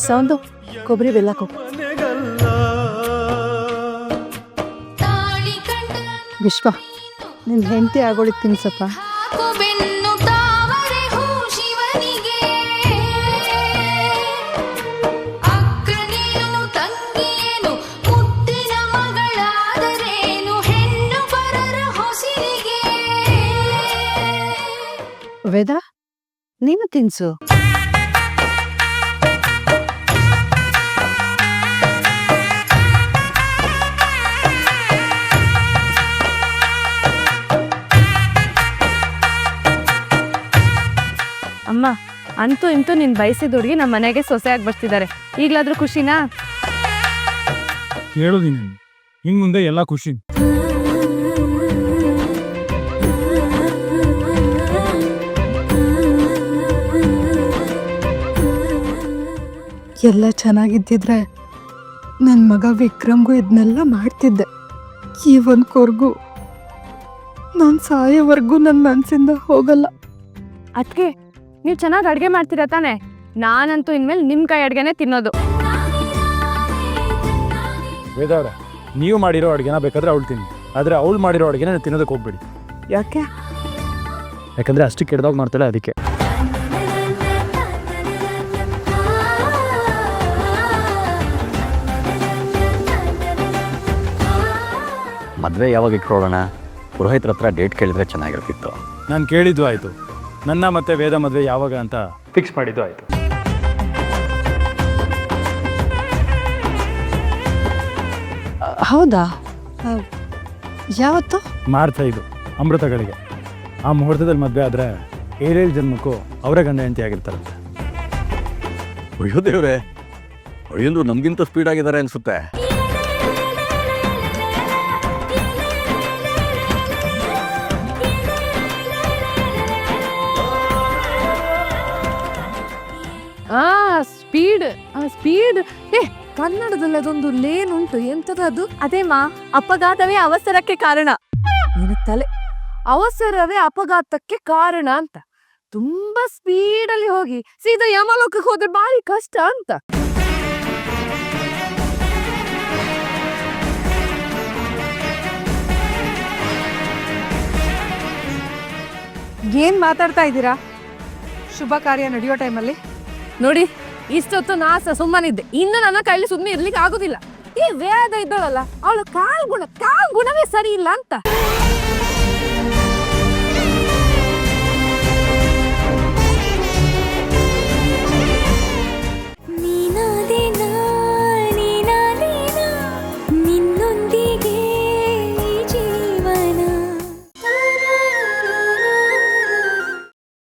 ಸೌಂದು ಕೊಬ್ಬರಿ ಬೆಲ್ಲ ಕಂಡ ವಿಶ್ವ ನಿನ್ ಹೆಂಡತಿ ಆಗೋಳಿ ತಿನ್ಸಪ್ಪ ವೇದ ನೀನು ತಾವರೆ ಅಮ್ಮ ಅಂತೂ ಇಂತೂ ನೀನು ಬಯಸಿದ ಹುಡುಗಿ ನಮ್ಮ ಮನೆಗೆ ಸೊಸೆಯಾಗಿ ಬರ್ತಿದ್ದಾರೆ ಈಗಲಾದ್ರೂ ಖುಷಿನಾ? ಕೇಳು ನೀನು. ಇನ್ ಮುಂದೆ ಎಲ್ಲ ಖುಷಿ. ಎಲ್ಲ ಚೆನ್ನಾಗಿದ್ದಿದ್ರೆ ನನ್ನ ಮಗ ವಿಕ್ರಮ್ಗೂ ಇದನ್ನೆಲ್ಲ ಮಾಡ್ತಿದ್ದೆ. ಈ ಒಂದು ಕೊರ್ಗು ನಾನು ಸಾಯೋವರೆಗೂ ನನ್ನ ಮನಸ್ಸಿಂದ ಹೋಗಲ್ಲ. ಅದಕ್ಕೆ ನೀವು ಚೆನ್ನಾಗಿ ಅಡುಗೆ ಮಾಡ್ತೀರಾ ತಾನೆ? ನಾನಂತೂ ಇನ್ಮೇಲೆ ನಿಮ್ಮ ಕೈ ಅಡುಗೆನೇ ತಿನ್ನೋದು. ವೇದಾವ್ರ ನೀವು ಮಾಡಿರೋ ಅಡುಗೆನ ಬೇಕಾದ್ರೆ ಅವಳು ತಿನ್ನಿ. ಆದರೆ ಅವಳು ಮಾಡಿರೋ ಅಡುಗೆನ ತಿನ್ನೋದಕ್ಕೆ ಹೋಗ್ಬೇಡಿ. ಯಾಕೆ? ಯಾಕಂದ್ರೆ ಅಷ್ಟು ಕೆಡ್ದಾಗ ಮಾಡ್ತಾಳೆ ಅದಕ್ಕೆ. ಮದುವೆ ಯಾವಾಗ ಇಟ್ಕೊಳ್ಳೋಣ? ಪುರೋಹಿತ್ರ ಹತ್ರ ಡೇಟ್ ಕೇಳಿದ್ರೆ ಚೆನ್ನಾಗಿರ್ತಿತ್ತು. ನಾನು ಕೇಳಿದ್ದು ಆಯಿತು. ನನ್ನ ಮತ್ತೆ ವೇದ ಮದುವೆ ಯಾವಾಗ ಅಂತ ಫಿಕ್ಸ್ ಮಾಡಿದ್ದು ಆಯಿತು. ಹೌದಾ? ಆ, ಯಾವತ್ತು? ಮಾರ್ಚ್ ಐದು ಅಮೃತಗಳಿಗೆ. ಆ ಮುಹೂರ್ತದಲ್ಲಿ ಮದುವೆ ಆದರೆ ಏಳೇಳು ಜನ್ಮಕ್ಕೂ ಅವರೇ ಗಂಡ ಹೆಂಡತಿ ಆಗಿರ್ತಾರಂತೆ. ಅಯ್ಯೋ ದೇವ್ರೆ ಅಯ್ಯಂದ್ರು ನಮಗಿಂತ ಸ್ಪೀಡ್ ಆಗಿದ್ದಾರೆ ಅನ್ಸುತ್ತೆ. ಸ್ಪೀಡ್ ಆ ಸ್ಪೀಡ್ ಏ ಕನ್ನಡದಲ್ಲಿ ಅದೊಂದು ಲೇನ್ ಉಂಟು. ಎಂತದ ಅದು? ಅದೇ ಮಾ ಅಪಘಾತವೇ ಅವಸರಕ್ಕೆ ಕಾರಣ. ನಿನ್ನ ತಲೆ. ಅವಸರವೇ ಅಪಘಾತಕ್ಕೆ ಕಾರಣ ಅಂತ. ತುಂಬಾ ಸ್ಪೀಡಲ್ಲಿ ಹೋಗಿ ಸೀದಾ ಯಮಲೋಕಕ್ಕೆ ಹೋದ್ರೆ ಬಾರಿ ಕಷ್ಟ ಅಂತ. ಏನ್ ಮಾತಾಡ್ತಾ ಇದ್ದೀರಾ? ಶುಭ ಕಾರ್ಯ ನಡೆಯೋ ಟೈಮಲ್ಲಿ ನೋಡಿ ಇಷ್ಟೊತ್ತು ನಾಸ, ಸುಮ್ಮನಿದ್ದೆ. ಇನ್ನು ನನ್ನ ಕೈಲಿ ಸುಮ್ಮನೆ ಇರ್ಲಿಕ್ಕೆ ಆಗುದಿಲ್ಲ. ಈ ವೇದ ಇದ್ದಳಲ್ಲ, ಅವಳು ಕಾಲ್ ಗುಣ ಕಾಲ್ ಗುಣವೇ ಸರಿ ಇಲ್ಲ ಅಂತ.